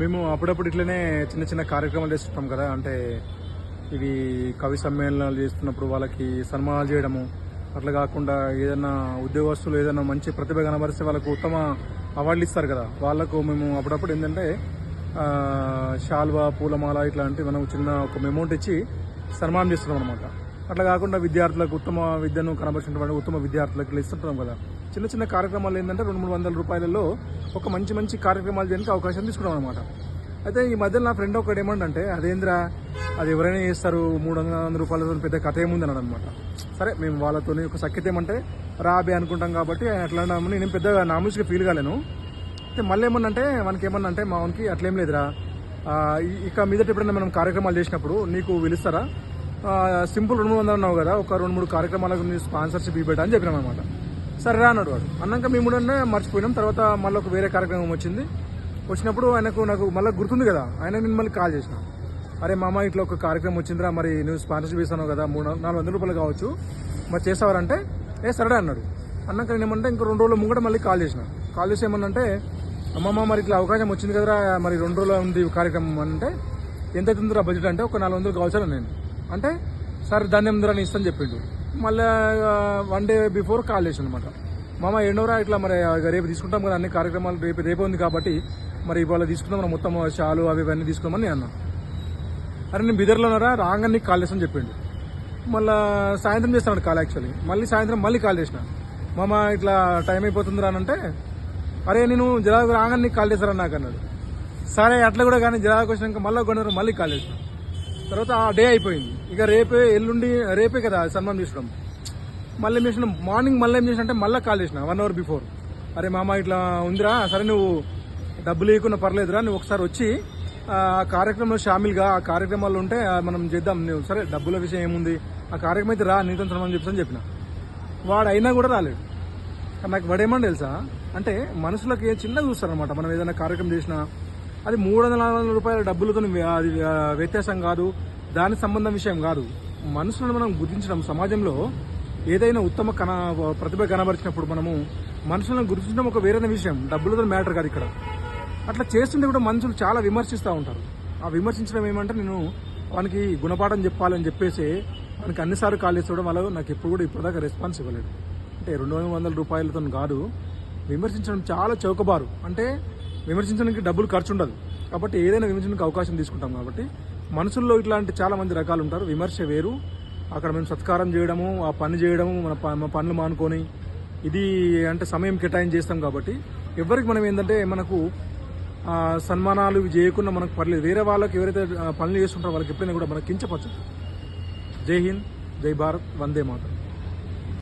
మేము అప్పుడప్పుడు ఇట్లనే చిన్న చిన్న కార్యక్రమాలు చేస్తుంటాం కదా అంటే ఇవి కవి సమ్మేళనాలు చేస్తున్నప్పుడు వాళ్ళకి సన్మానాలు చేయడము. అట్లా కాకుండా ఏదైనా ఉద్యోగస్తులు ఏదైనా మంచి ప్రతిభ కనబరిస్తే వాళ్ళకు ఉత్తమ అవార్డులు ఇస్తారు కదా. వాళ్ళకు మేము అప్పుడప్పుడు ఏంటంటే షాల్వా పూలమాల ఇట్లాంటి మనం చిన్న ఒక అమౌంట్ ఇచ్చి సన్మానం చేస్తున్నాం అనమాట అట్లా కాకుండా విద్యార్థులకు ఉత్తమ విద్యను కనబరిచినటువంటి ఉత్తమ విద్యార్థులకు ఇస్తుంటాం కదా. చిన్న చిన్న కార్యక్రమాలు ఏంటంటే రెండు మూడు వందల రూపాయలలో ఒక మంచి మంచి కార్యక్రమాలు చేయడానికి అవకాశం తీసుకున్నాం అనమాట అయితే ఈ మధ్యలో నా ఫ్రెండ్ ఒకటి ఏమంటే అదేంద్రా అది ఎవరైనా చేస్తారు మూడు వందల వందల రూపాయలతో పెద్ద కథ ఏముంది? అన్నాడు అనమాట సరే మేము వాళ్ళతో ఒక సఖ్యత ఏమంటే రాబే అనుకుంటాం కాబట్టి అట్లా నేను పెద్దగా నామూసిగా ఫీల్ కాలేను. అయితే మళ్ళీ ఏమన్నంటే మనకి ఏమన్నా అంటే మా వానికి అట్లేం లేదురా. ఇక మీదట ఎప్పుడైనా మనం కార్యక్రమాలు చేసినప్పుడు నీకు పిలుస్తారా సింపుల్ రెండు వందలు అన్నావు కదా ఒక రెండు మూడు కార్యక్రమాలకు నీ స్పాన్సర్షిప్ ఇవ్వబెట్టా అని చెప్పినాం అనమాట సరే రా అన్నాడు వాడు. అన్నాక మేము కూడా మర్చిపోయినాం తర్వాత మళ్ళీ ఒక వేరే కార్యక్రమం వచ్చింది. వచ్చినప్పుడు ఆయనకు నాకు మళ్ళీ గుర్తుంది కదా ఆయన నేను మళ్ళీ కాల్ చేసిన. అరే మామ ఇట్లా ఒక కార్యక్రమం వచ్చిందిరా మరి నువ్వు స్పాన్సర్షిప్ ఇస్తాను కదా మూడు నాలుగు వందల రూపాయలు కావచ్చు. మరి చేస్తావారంటే ఏ సరే అన్నాడు. అన్నాక నేను ఏమంటే ఇంకో రెండు రోజుల ముంగట మళ్ళీ కాల్ చేసిన. కాల్ చేసి ఏమన్నంటే అమ్మమ్మ మరి ఇట్లా అవకాశం వచ్చింది కదరా మరి రెండు రోజులు ఉంది కార్యక్రమం అంటే ఎంత అవుతుందిరా బడ్జెట్ అంటే ఒక నాలుగు వందలు కావచ్చు నేను. అంటే సరే దాన్ని ఏముందిరా ఇస్తాను చెప్పిండు. మళ్ళీ వన్ డే బిఫోర్ కాల్ చేసి అనమాట మామ ఎన్నోరా ఇట్లా మరి రేపు తీసుకుంటాం కదా అన్ని కార్యక్రమాలు రేపు రేపు ఉంది కాబట్టి మరి ఇవాళ తీసుకుందాం మనం మొత్తం షాలు అవి ఇవన్నీ తీసుకుందామని నేను అన్నా. అరే నేను బిదర్లోనరా ఉన్నారా? రాగానే నీకు కాల్ చేస్తాను చెప్పిండు. మళ్ళీ సాయంత్రం చేస్తాను కాల్ యాక్చువల్లీ మళ్ళీ సాయంత్రం మళ్ళీ కాల్ చేసిన. మామ ఇట్లా టైం అయిపోతుందిరా అని అంటే అరే నేను జలాకు రాగానే నీకు కాల్ చేస్తారా నాకు అన్నాడు. సరే అట్లా కూడా కానీ జలాకు వచ్చినాక మళ్ళీ కొన్ని మళ్ళీ కాల్ చేసిన. తర్వాత ఆ డే అయిపోయింది. ఇక రేపే ఎల్లుండి రేపే కదా సన్మానం చేసినాం మళ్ళీ ఏం చేసినాం మార్నింగ్ మళ్ళీ ఏం చేసినా అంటే మళ్ళీ కాల్ చేసిన వన్ అవర్ బిఫోర్ అరే మామ ఇట్లా ఉందిరా సరే నువ్వు డబ్బులు లేకుండా పర్లేదురా నువ్వు ఒకసారి వచ్చి ఆ కార్యక్రమంలో షామిల్గా ఆ కార్యక్రమాలు ఉంటే మనం చేద్దాం. నువ్వు సరే డబ్బుల విషయం ఏముంది? ఆ కార్యక్రమం అయితే రా నీతో సన్మానం చెప్తాను చెప్పిన. వాడు అయినా కూడా రాలేడు. నాకు వాడేమని తెలుసా? అంటే మనుషులకి చిన్నగా చూస్తారనమాట మనం ఏదైనా కార్యక్రమం చేసినా అది మూడు వందల నాలుగు వందల రూపాయల డబ్బులతో అది వ్యత్యాసం కాదు. దాని సంబంధం విషయం కాదు. మనుషులను మనం గుర్తించడం సమాజంలో ఏదైనా ఉత్తమ కణ ప్రతిభ కనబరిచినప్పుడు మనము మనుషులను గుర్తించడం ఒక వేరైన విషయం. డబ్బులతో మ్యాటర్ కాదు ఇక్కడ. అట్లా చేస్తుంటే కూడా మనుషులు చాలా విమర్శిస్తూ ఉంటారు. ఆ విమర్శించడం ఏమంటే నేను వానికి గుణపాఠం చెప్పాలని చెప్పేసి వానికి అన్నిసార్లు కాల్ చేసేవడం వల్ల నాకు ఎప్పుడు కూడా ఇప్పటిదాకా రెస్పాన్స్ ఇవ్వలేదు. అంటే రెండు వందల రూపాయలతో కాదు విమర్శించడం చాలా చౌకబారు. అంటే విమర్శించడానికి డబ్బులు ఖర్చు ఉండదు కాబట్టి ఏదైనా విమర్శించడానికి అవకాశం తీసుకుంటాం కాబట్టి మనుషుల్లో ఇట్లాంటి చాలా మంది రకాలు ఉంటారు విమర్శ వేరు. అక్కడ మేము సత్కారం చేయడము ఆ పని చేయడము మన ప- పనులు మానుకొని ఇది అంటే సమయం కేటాయించి చేస్తాం కాబట్టి ఎవరికి మనం ఏంటంటే మనకు సన్మానాలు ఇవి చేయకుండా మనకు పర్లేదు. వేరే వాళ్ళకి ఎవరైతే పనులు చేస్తుంటారో వాళ్ళకి ఎప్పుడైనా కూడా మనకి కించపరచదు జై హింద్ జై భారత్ వందే మాతరం.